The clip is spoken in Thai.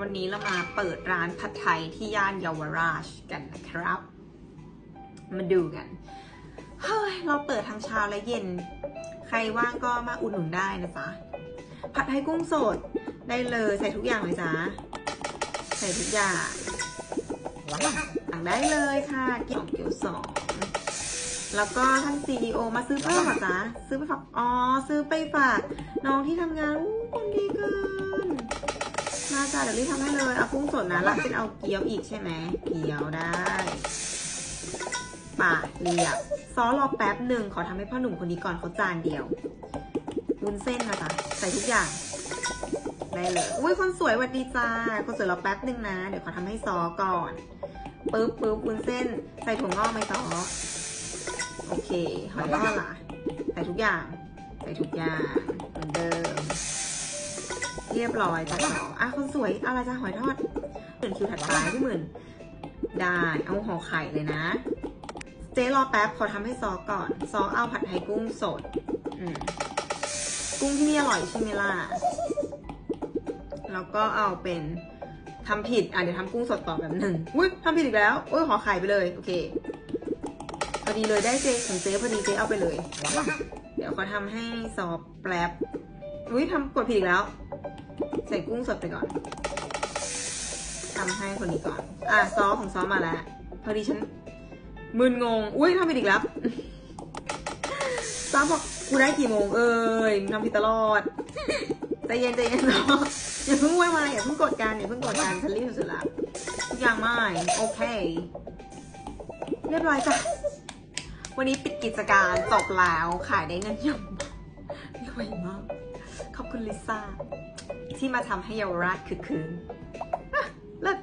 วันนี้เรามาเปิดร้านผัดไทยที่ย่านเยาวราชกันนะครับ มาดูกัน เฮ้ย เราเปิดทั้งเช้าและเย็น ใครว่างก็มาอุดหนุนได้นะจ๊ะ ผัดไทยกุ้งสดได้เลยใส่ทุกอย่างเลยจ้ะใส่ทุกอย่างสั่งได้เลยค่ะเกี่ยวเกี่ยวสองแล้วก็ท่านซีดีโอมาซื้อเพิ่มหรอจ๊ะซื้อไปฝากอ๋อซื้อไปฝากน้องที่ทำงานคนดีเกิน มาจ้ะเดี๋ยวรีบทำให้เลยเอากุ้งสดนะแล้วเป็นเอาเกี๊ยวอีกใช่ไหมเกี๊ยวได้ป่าเรียบซอสรอแป๊บหนึ่งขอทำให้พ่อหนุ่มคนนี้ก่อนเขาจานเดียววุ้นเส้นนะจ๊ะใส่ทุกอย่างได้เลยอุ้ยคนสวยหวัดดีจ้าคนสวยรอแป๊บหนึ่งนะ เดี๋ยวขอทำให้ซอก่อนปึ๊บปึ๊บวุ้นเส้น ใส่ถั่วงอกไหมซอโอเคหอยทอดล่ะใส่ทุกอย่าง ใส่ทุกอย่างเหมือนเดิม เรียบร้อยจ้ะขออะคนสวยอะไรจ้ะหอยทอดเหมือนคิวถัดไปพี่หมื่นได้เอาห่อไข่เลยนะ เจ๊รอแป๊บขอทำให้ซอก่อน ซอเอาผัดไทยกุ้งสดกุ้งที่นี่อร่อยใช่ไหมล่ะแล้วก็เอาเป็นทำผิด อะเดี๋ยวทำกุ้งสดต่อแบบหนึ่งอุ้ยทำผิดอีกแล้วอุ้ยห่อไข่ไปเลย โอเคพอดีเลยได้เจของเจ๊พอดีเจ๊เอาไปเลย เดี๋ยวเขาทำให้ซอสแปรบอุ้ยทำกดผิดอีกแล้ว ใส่กุ้งสดไปก่อนทำให้คนนี้ก่อน อะซอสของซอสมาแล้ว พอดีฉันมึนงง อุ้ยทำผิดอีกแล้วซอสบอกกูได้กี่โมงเอ้ยทำผิดตลอดใจเย็นใจเย็นซอสอย่าเพิ่งวุ่นวายอย่าเพิ่งกดกันอย่าเพิ่งกดกันฉันรีบสุดละทุกอย่างไม่โอเค เรียบร้อยจ้ะวันนี้ปิดกิจการจบแล้วขายได้เงินเยอะรวยมาก ขอบคุณลิซ่าที่มาทำให้เยาวราชคึกคืนเลิศ